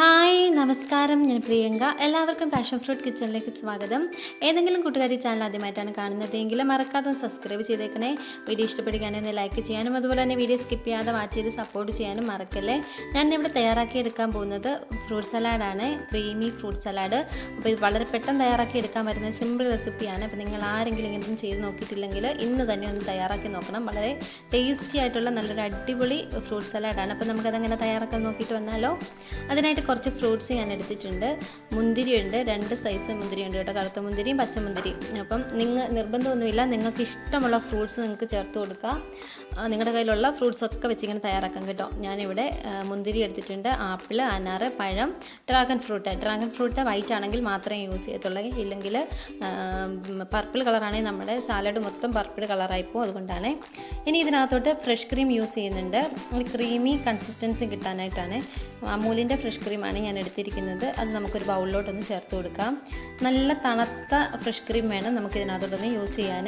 Hi നമസ്കാരം. ഞാൻ പ്രിയങ്ക. എല്ലാവർക്കും പാഷൻ ഫ്രൂട്ട് കിച്ചണിലേക്ക് സ്വാഗതം. ഏതെങ്കിലും കൂട്ടുകാരി ചാനൽ ആദ്യമായിട്ടാണ് കാണുന്നതെങ്കിൽ മറക്കാതെ സബ്സ്ക്രൈബ് ചെയ്തേക്കണേ. വീഡിയോ ഇഷ്ടപ്പെടുകയാണെങ്കിൽ ലൈക്ക് ചെയ്യാനും അതുപോലെ തന്നെ വീഡിയോ സ്കിപ്പ് ചെയ്യാതെ വാച്ച് ചെയ്ത് സപ്പോർട്ട് ചെയ്യാനും മറക്കല്ലേ? ഞാൻ ഇവിടെ തയ്യാറാക്കി എടുക്കാൻ പോകുന്നത് ഫ്രൂട്ട് സലാഡാണ് ക്രീമി ഫ്രൂട്ട് സലാഡ് അപ്പോൾ ഇത് വളരെ പെട്ടെന്ന് തയ്യാറാക്കി എടുക്കാൻ പറ്റുന്ന സിമ്പിൾ റെസിപ്പിയാണ് അപ്പോൾ നിങ്ങൾ ആരെങ്കിലും ഇങ്ങനെയൊന്നും ചെയ്ത് നോക്കിയിട്ടില്ലെങ്കിൽ ഇന്ന് തന്നെ ഒന്ന് തയ്യാറാക്കി നോക്കണം. വളരെ ടേസ്റ്റി ആയിട്ടുള്ള നല്ലൊരു അടിപൊളി ഫ്രൂട്ട് സലാഡാണ് അപ്പോൾ നമുക്കതെങ്ങനെ തയ്യാറാക്കാൻ നോക്കിയിട്ട് വന്നാലോ? അതിനായിട്ട് കുറച്ച് ഫ്രൂട്ട്സ് ഞാൻ എടുത്തിട്ടുണ്ട്. മുന്തിരിയുണ്ട് രണ്ട് സൈസ് മുന്തിരിയുണ്ട് കേട്ടോ. കറുത്ത മുന്തിരിയും പച്ചമുന്തിരിയും അപ്പം നിങ്ങൾ നിർബന്ധമൊന്നുമില്ല. നിങ്ങൾക്ക് ഇഷ്ടമുള്ള ഫ്രൂട്ട്സ് നിങ്ങൾക്ക് ചേർത്ത് കൊടുക്കാം. നിങ്ങളുടെ കയ്യിലുള്ള ഫ്രൂട്ട്സ് ഒക്കെ വെച്ച് ഇങ്ങനെ തയ്യാറാക്കാം കേട്ടോ. ഞാനിവിടെ മുന്തിരി എടുത്തിട്ടുണ്ട്. ആപ്പിൾ അനാറ് പഴം dragon fruit dragon fruit white ആണെങ്കിൽ മാത്രമേ യൂസ് ചെയ്യത്തുള്ളൂ. ഇല്ലെങ്കിൽ പർപ്പിൾ കളറാണെങ്കിൽ നമ്മുടെ സാലഡ് മൊത്തം പർപ്പിൾ കളറായി പോകും അതുകൊണ്ടാണ്. ഇനി ഇതിനകത്തോട്ട് ഫ്രഷ് ക്രീം യൂസ് ചെയ്യുന്നുണ്ട്. ക്രീമി കൺസിസ്റ്റൻസി കിട്ടാനായിട്ടാണ്. അമൂലിന്റെ ഫ്രഷ് ക്രീമാണ് ഞാൻ എടുത്തിരിക്കുന്നത്. അത് നമുക്കൊരു ബൗളിലോട്ടൊന്ന് ചേർത്ത് കൊടുക്കാം. നല്ല തണുത്ത ഫ്രഷ് ക്രീം വേണം നമുക്ക് ഇതിനകത്തോട്ടൊന്ന് യൂസ് ചെയ്യാൻ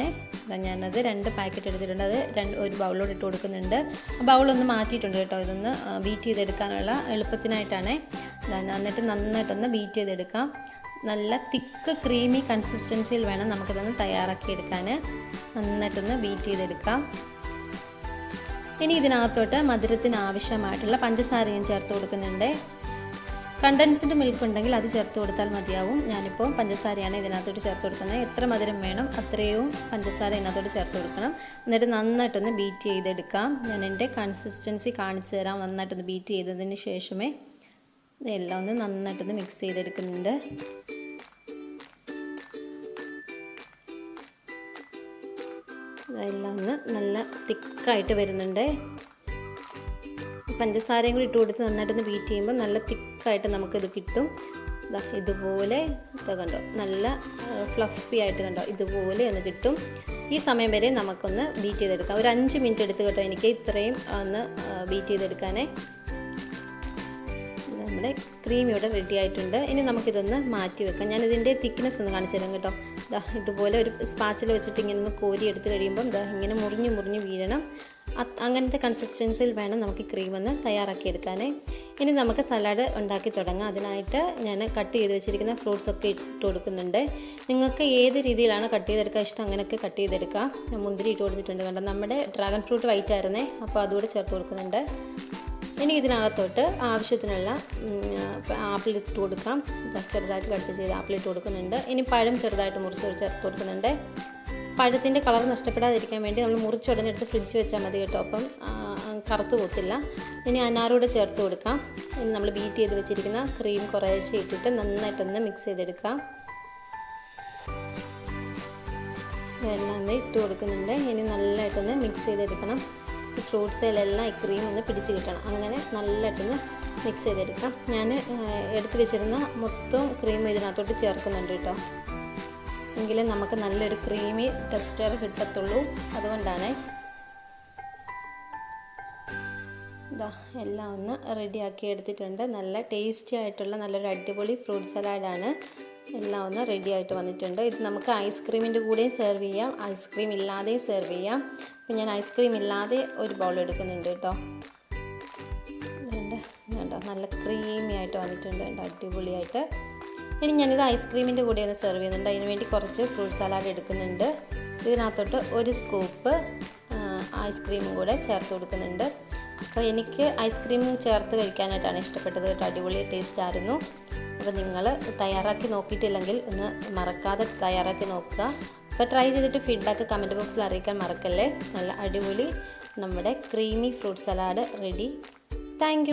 ഞാനത് രണ്ട് പാക്കറ്റ് എടുത്തിട്ടുണ്ട്. അത് രണ്ട് ഒരു ബൗളിലോട്ട് ഇട്ട് കൊടുക്കുന്നുണ്ട്. ബൗളൊന്ന് മാറ്റിയിട്ടുണ്ട് കേട്ടോ. ഇതൊന്ന് ബീറ്റ് ചെയ്തെടുക്കാനുള്ള എളുപ്പത്തിനായിട്ടാണ്. എന്നിട്ട് നന്നായിട്ടൊന്ന് ബീറ്റ് ചെയ്തെടുക്കാം. നല്ല തിക്ക് ക്രീമി കൺസിസ്റ്റൻസിയിൽ വേണം നമുക്കിതൊന്ന് തയ്യാറാക്കി എടുക്കാൻ നന്നായിട്ടൊന്ന് ബീറ്റ് ചെയ്തെടുക്കാം. ഇനി ഇതിനകത്തോട്ട് മധുരത്തിന് ആവശ്യമായിട്ടുള്ള പഞ്ചസാര ഞാൻ ചേർത്ത് കൊടുക്കുന്നുണ്ട്. കണ്ടൻസ്ഡ് മിൽക്ക് ഉണ്ടെങ്കിൽ അത് ചേർത്ത് കൊടുത്താൽ മതിയാവും. ഞാനിപ്പോൾ പഞ്ചസാരയാണ് ഇതിനകത്തോട്ട് ചേർത്ത് കൊടുക്കുന്നത്. എത്ര മധുരം വേണം അത്രയും പഞ്ചസാര ഇതിനകത്തോട്ട് ചേർത്ത് കൊടുക്കണം. എന്നിട്ട് നന്നായിട്ടൊന്ന് ബീറ്റ് ചെയ്തെടുക്കാം. ഞാൻ എന്റെ കൺസിസ്റ്റൻസി കാണിച്ചു തരാം. നന്നായിട്ടൊന്ന് ബീറ്റ് ചെയ്തതിന് ശേഷമേ ഇതെല്ലാം ഒന്ന് നന്നായിട്ടൊന്ന് മിക്സ് ചെയ്തെടുക്കുന്നുണ്ട്. ഇതെല്ലാം ഒന്ന് നല്ല തിക്കായിട്ട് വരുന്നുണ്ട്. പഞ്ചസാരയും കൂടി ഇട്ട് കൊടുത്ത് നന്നായിട്ടൊന്ന് ബീറ്റ് ചെയ്യുമ്പോൾ നല്ല തിക്കായിട്ട് നമുക്കിത് കിട്ടും. ഇതുപോലെ ഇതാ കണ്ടോ നല്ല ഫ്ലഫി ആയിട്ട് കണ്ടോ ഇതുപോലെ ഒന്ന് കിട്ടും. ഈ സമയം വരെ നമുക്കൊന്ന് ബീറ്റ് ചെയ്തെടുക്കാം. ഒരു അഞ്ച് മിനിറ്റ് എടുത്ത് കേട്ടോ എനിക്ക് ഇത്രയും ഒന്ന് ബീറ്റ് ചെയ്തെടുക്കാനേ. നമ്മുടെ ക്രീം ഇവിടെ റെഡി ആയിട്ടുണ്ട്. ഇനി നമുക്കിതൊന്ന് മാറ്റി വെക്കാം. ഞാൻ ഇതിന്റെ തിക്നെസ് ഒന്ന് കാണിച്ചു തരാം കേട്ടോ. ഇതുപോലെ ഒരു സ്പാച്ചിൽ വെച്ചിട്ട് ഇങ്ങനെ ഒന്ന് കോരി എടുത്ത് കഴിയുമ്പം ഇങ്ങനെ മുറിഞ്ഞ് മുറിഞ്ഞ് വീഴണം. അങ്ങനത്തെ കൺസിസ്റ്റൻസിയിൽ വേണം നമുക്ക് ക്രീം ഒന്ന് തയ്യാറാക്കി എടുക്കാനേ. ഇനി നമുക്ക് സലാഡ് ഉണ്ടാക്കി തുടങ്ങാം. അതിനായിട്ട് ഞാൻ കട്ട് ചെയ്ത് വെച്ചിരിക്കുന്ന ഫ്രൂട്ട്സ് ഒക്കെ ഇട്ട് കൊടുക്കുന്നുണ്ട്. നിങ്ങൾക്ക് ഏത് രീതിയിലാണ് കട്ട് ചെയ്തെടുക്കാൻ ഇഷ്ടം അങ്ങനെയൊക്കെ കട്ട് ചെയ്തെടുക്കാം. ഞാൻ മുന്തിരി ഇട്ട് കൊടുത്തിട്ടുണ്ട് കണ്ടോ? നമ്മുടെ ഡ്രാഗൺ ഫ്രൂട്ട് വൈറ്റ് ആയിരുന്നേ. അപ്പോൾ അതുകൂടെ ചേർത്ത് കൊടുക്കുന്നുണ്ട്. ഇനി ഇതിനകത്തോട്ട് ആവശ്യത്തിനുള്ള ആപ്പിൾ ഇട്ട് കൊടുക്കാം. ചെറുതായിട്ട് കട്ട് ചെയ്ത് ആപ്പിൾ ഇട്ട് കൊടുക്കുന്നുണ്ട്. ഇനി പഴം ചെറുതായിട്ട് മുറിച്ച് ചേർത്ത് കൊടുക്കുന്നുണ്ട്. പഴത്തിന്റെ കളർ നഷ്ടപ്പെടാതിരിക്കാൻ വേണ്ടി നമ്മൾ മുറിച്ച് ഉടനെടുത്ത് ഫ്രിഡ്ജ് വെച്ചാൽ മതി കേട്ടോ. അപ്പം കറുത്ത് പോത്തില്ല. ഇനി അനാറൂടെ ചേർത്ത് കൊടുക്കാം. ഇനി നമ്മൾ ബീറ്റ് ചെയ്ത് വെച്ചിരിക്കുന്ന ക്രീം കുറേശ്ശെ ഇട്ടിട്ട് നന്നായിട്ടൊന്ന് മിക്സ് ചെയ്തെടുക്കാം എല്ലാം ഒന്ന് ഇട്ട് കൊടുക്കുന്നുണ്ട്. ഇനി നല്ലതായിട്ടൊന്ന് മിക്സ് ചെയ്തെടുക്കണം. ഈ ഫ്രൂട്ട്സിലെല്ലാം ഈ ക്രീം ഒന്ന് പിടിച്ച് കിട്ടണം. അങ്ങനെ നല്ലതായിട്ടൊന്ന് മിക്സ് ചെയ്തെടുക്കാം. ഞാൻ എടുത്ത് വെച്ചിരുന്ന മൊത്തം ക്രീം ഇതിനകത്തോട്ട് ചേർക്കുന്നുണ്ട് കേട്ടോ. എങ്കിലേ നമുക്ക് നല്ലൊരു ക്രീമി ടെക്സ്ചർ കിട്ടത്തുള്ളൂ. അതുകൊണ്ടാണ് ഇതാ എല്ലാം ഒന്ന് റെഡിയാക്കി എടുത്തിട്ടുണ്ട്. നല്ല ടേസ്റ്റി ആയിട്ടുള്ള നല്ലൊരു അടിപൊളി ഫ്രൂട്ട് സലാഡാണ് എല്ലാം ഒന്ന് റെഡി ആയിട്ട് വന്നിട്ടുണ്ട്. ഇത് നമുക്ക് ഐസ്ക്രീമിന്റെ കൂടെയും സെർവ് ചെയ്യാം. ഐസ്ക്രീം ഇല്ലാതെയും സെർവ് ചെയ്യാം. അപ്പം ഞാൻ ഐസ്ക്രീം ഇല്ലാതെ ഒരു ബൗൾ എടുക്കുന്നുണ്ട് കേട്ടോ. കണ്ടോ നല്ല ക്രീമി ആയിട്ട് വന്നിട്ടുണ്ട്. അടിപൊളിയായിട്ട്. ഇനി ഞാനിത് ഐസ്ക്രീമിന്റെ കൂടെ ഒന്ന് സെർവ് ചെയ്യുന്നുണ്ട്. അതിന് വേണ്ടി കുറച്ച് ഫ്രൂട്ട് സലാഡ് എടുക്കുന്നുണ്ട്. ഇതിനകത്തോട്ട് ഒരു സ്കൂപ്പ് ഐസ്ക്രീമും കൂടെ ചേർത്ത് കൊടുക്കുന്നുണ്ട്. അപ്പോൾ എനിക്ക് ഐസ്ക്രീം ചേർത്ത് കഴിക്കാനായിട്ടാണ് ഇഷ്ടപ്പെട്ടത്. കേട്ടോ അടിപൊളി ടേസ്റ്റ് ആയിരുന്നു. അപ്പോൾ നിങ്ങൾ തയ്യാറാക്കി നോക്കിയിട്ടില്ലെങ്കിൽ ഒന്ന് മറക്കാതെ തയ്യാറാക്കി നോക്കുക. അപ്പോൾ ട്രൈ ചെയ്തിട്ട് ഫീഡ്ബാക്ക് കമന്റ് ബോക്സിൽ അറിയിക്കാൻ മറക്കല്ലേ? നല്ല അടിപൊളി നമ്മുടെ creamy fruit salad ready thank